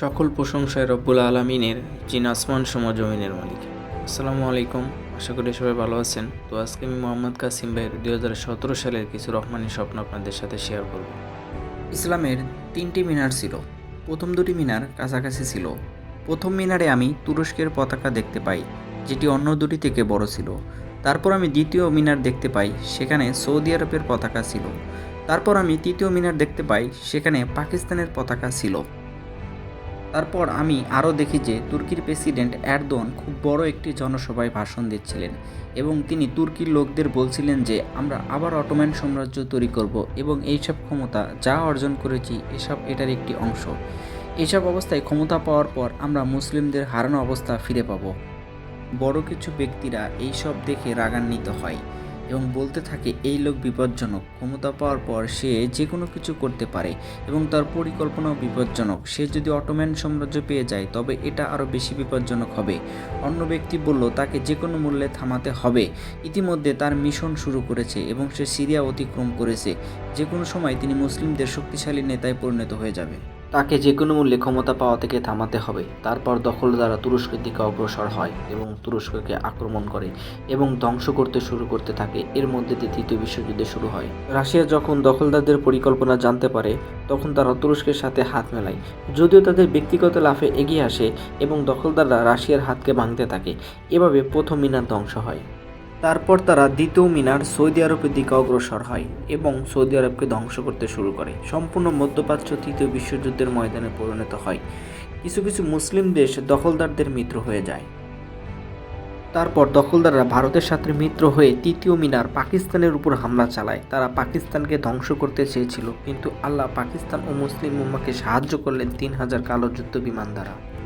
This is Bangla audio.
সকল প্রশংসায় রব্বুল আলমিনের যিনি আসমান সম জমিনের মালিক। আসসালামু আলাইকুম, আশা করি সবাই ভালো আছেন। তো আজকে আমি মোহাম্মদ কাসিম ভাইয়ের দুই হাজার সতেরো সালের কিছু রহমানি স্বপ্ন আপনাদের সাথে শেয়ার করব। ইসলামের তিনটি মিনার ছিল। প্রথম দুটি মিনার কাছাকাছি ছিল। প্রথম মিনারে আমি তুরস্কের পতাকা দেখতে পাই, যেটি অন্য দুটি থেকে বড় ছিল। তারপর আমি দ্বিতীয় মিনার দেখতে পাই, সেখানে সৌদি আরবের পতাকা ছিল। তারপর আমি তৃতীয় মিনার দেখতে পাই, সেখানে পাকিস্তানের পতাকা ছিল। তারপর আমি আরও দেখি যে তুর্কির প্রেসিডেন্ট এরদোয়ান খুব বড় একটি জনসভায় ভাষণ দিচ্ছিলেন এবং তিনি তুর্কির লোকদের বলছিলেন যে, আমরা আবার অটোম্যান সাম্রাজ্য তৈরি করব এবং এইসব ক্ষমতা যা অর্জন করেছি, এসব এটার একটি অংশ। এসব অবস্থায় ক্ষমতা পাওয়ার পর আমরা মুসলিমদের হারানো অবস্থা ফিরে পাব। বড় কিছু ব্যক্তিরা এইসব দেখে রাগান্বিত হয়। এবং বলতে থাকে, এই লোক বিপজ্জনক। ক্ষমতা পাওয়ার পর সে যে কোনো কিছু করতে পারে এবং তার পরিকল্পনাও বিপজ্জনক। সে যদি অটোম্যান সাম্রাজ্য পেয়ে যায়, তবে এটা আরও বেশি বিপজ্জনক হবে। অন্য ব্যক্তি বলল, তাকে যে কোনো মূল্যে থামাতে হবে। ইতিমধ্যে তার মিশন শুরু করেছে এবং সে সিরিয়া অতিক্রম করেছে। যে কোনো সময় তিনি মুসলিমদের শক্তিশালী নেতায় পরিণত হয়ে যাবে। তাকে যে কোনো মূল্যে ক্ষমতা পাওয়া থেকে থামাতে হবে। তারপর দখলদারা তুরস্কের দিকে অগ্রসর হয় এবং তুরস্ককে আক্রমণ করে এবং ধ্বংস করতে শুরু করতে থাকে। এর মধ্যে দিয়ে তৃতীয় বিশ্বযুদ্ধ শুরু হয়। রাশিয়া যখন দখলদারদের পরিকল্পনা জানতে পারে, তখন তারা তুরস্কের সাথে হাত মেলায়। যদিও তাদের ব্যক্তিগত লাভে এগিয়ে আসে এবং দখলদাররা রাশিয়ার হাতকে ভাঙতে থাকে। এভাবে প্রথম মিনার ধ্বংস হয়। তারপর তারা দ্বিতীয় মিনার সৌদি আরবের দিকে অগ্রসর হয় এবং সৌদি আরবকে ধ্বংস করতে শুরু করে। সম্পূর্ণ মধ্যপ্রাচ্য তৃতীয় বিশ্বযুদ্ধের ময়দানে পরিণত হয়। কিছু কিছু মুসলিম দেশ দখলদারদের মিত্র হয়ে যায়। তারপর দখলদাররা ভারতের সাথে মিত্র হয়ে তৃতীয় মিনার পাকিস্তানের উপর হামলা চালায়। তারা পাকিস্তানকে ধ্বংস করতে চেয়েছিল, কিন্তু আল্লাহ পাকিস্তান ও মুসলিম উম্মাকে সাহায্য করলেন তিন হাজার কালো যুদ্ধ বিমান দ্বারা।